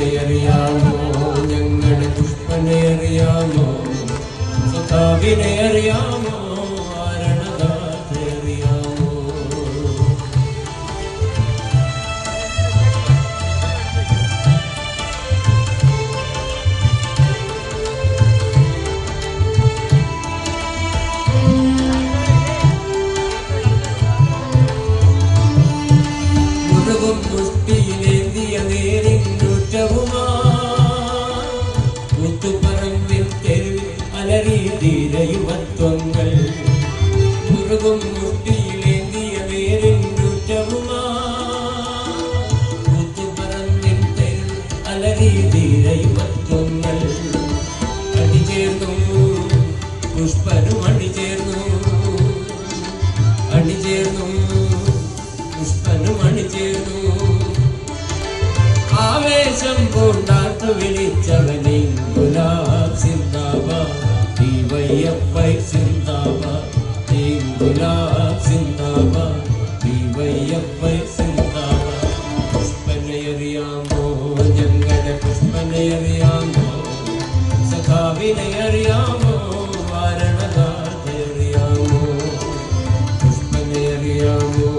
പുഷ്പനെ അറിയാമോ ഞങ്ങളുടെ പുഷ്പനെ അറിയാമോ സുതാവിനെ അറിയാമോ? ധീരയുവത്വങ്ങൾ മുറുകും നേരിന്നുറ്റവുമാ കൂത്തുപറമ്പിൽ തെരുവിൽ അലറി ധീരയുവത്വങ്ങൾ അണിചേർന്നു പുഷ്പനും അണിചേർന്നു അണിചേർന്നു പുഷ്പനും അണിചേർന്നു ആവേശം കൊണ്ടാത്തു വിളിച്ചവനെ டிஒய்எஃப்ஐ சிந்தாபா தீங்குலாத் சிந்தாபா டிஒய்எஃப்ஐ சிந்தாபா പുഷ്പനയറിയാമോ ഞങ്ങളുടെ പുഷ്പനയറിയാമോ സഖാവിനെ അറിയാമോ വാരണനാഥയറിയാമോ പുഷ്പനയറിയാമോ